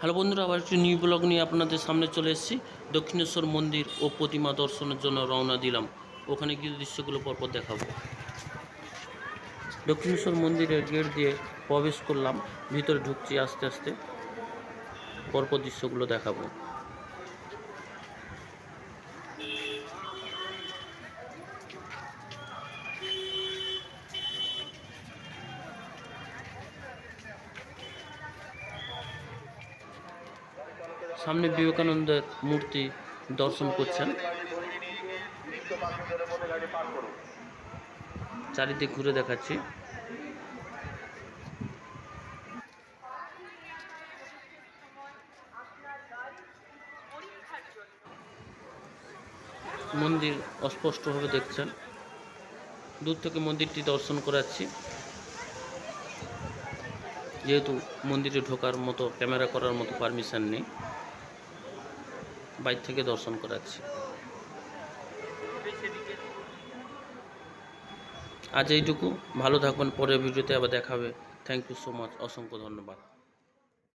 Hello বন্ধুরা, আবার একটি নিউ ব্লগ নিয়ে আপনাদের সামনে চলে এসেছি। দক্ষিণেশ্বর মন্দির ও প্রতিমা দর্শনের জন্য রওনা দিলাম। ওখানে গিয়ে দৃশ্যগুলো পরপর দেখাবো। দক্ষিণেশ্বর মন্দিরের গেট দিয়ে প্রবেশ করলাম। ভিতরে ঢুকছি আস্তে আস্তে। পরপর দৃশ্যগুলো দেখাবো। সামনে বিবেকানন্দের মূর্তি দর্শন করছেন। চারিদিক ঘুরে দেখাচ্ছি। মন্দির অস্পষ্টভাবে দেখছেন। দূর থেকে মন্দিরটি দর্শন করাচ্ছি। যেহেতু মন্দিরে ঢোকার মতো, ক্যামেরা করার মতো পারমিশন নেই। বাইর থেকে দর্শন করাচ্ছি। আজ এইটুকু। ভালো থাকবেন পরের ভিডিওতে আবার দেখাবে থ্যাংক ইউ সো মাচ অসংখ্য ধন্যবাদ।